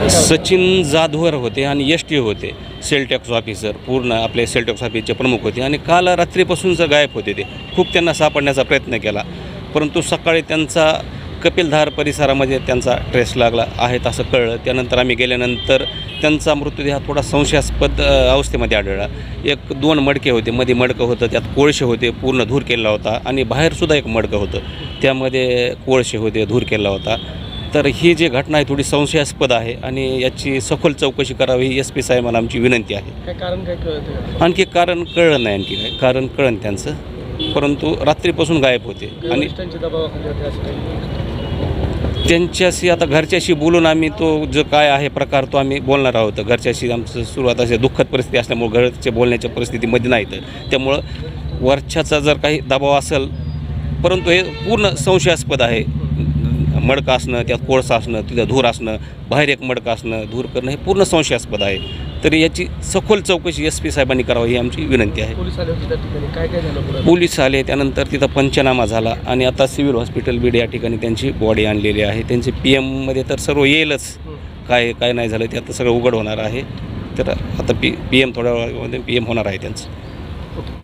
सचिन जाधवर होते आणि S T होते सेल टॅक्स ऑफिसर पूर्ण आपले सेल टॅक्स ऑफिसचे प्रमुख होते आणि काल रात्रीपासूनच गायब होते ते. खूप त्यांना सापडण्याचा प्रयत्न केला. परंतु सकाळी त्यांचा कपिलधार परिसरामध्ये त्यांचा ट्रेस लागला आहेत असं कळलं. त्यानंतर आम्ही गेल्यानंतर त्यांचा मृतदेह हा थोडा संशयास्पद अवस्थेमध्ये आढळला. एक दोन मडके होते. मध्ये मडकं होतं त्यात कोळशे होते पूर्ण धूर केला होता आणि बाहेरसुद्धा एक मडकं होतं. त्यामध्ये कोळशे होते धूर केला होता. तर ही जी घटना आहे थोडी संशयास्पद आहे आणि याची सखोल चौकशी करावी एस पी साहेबांना आमची विनंती आहे. काय कारण काय कळतं? आणखी कारण कळलं नाही आणखी काय कारण कळन त्यांचं. परंतु रात्रीपासून गायब होते. आणि वरिष्ठांच्या दबावाखाली होते असं काही? त्यांच्याशी आता घरच्याशी बोलून आम्ही तो जो काय आहे प्रकार तो आम्ही बोलणार आहोत. घरच्याशी आमचं सुरुवात असे दुःखद परिस्थिती असल्यामुळे घरचे बोलण्याच्या परिस्थितीमध्ये नाहीत त्यामुळं वरच्याचा जर काही दबाव असेल परंतु हे पूर्ण संशयास्पद आहे. मडकं असणं त्यात कोळसा असणं तिथं धूर असणं बाहेर एक मडकं असणं धूर करणं हे पूर्ण संशयास्पद आहे. तरी याची सखोल चौकशी एस पी साहेबांनी करावी ही आमची विनंती आहे. पोलीस आले त्यानंतर तिथं पंचनामा झाला आणि आता सिव्हिल हॉस्पिटल बीड या ठिकाणी त्यांची बॉडी आणलेली आहे. त्यांची पी एममध्ये तर सर्व येईलच. काय काय नाही झालं ते आता सगळं उघड होणार आहे. तर आता पी पी एम थोड्या वेळामध्ये पी एम होणार आहे त्यांचं.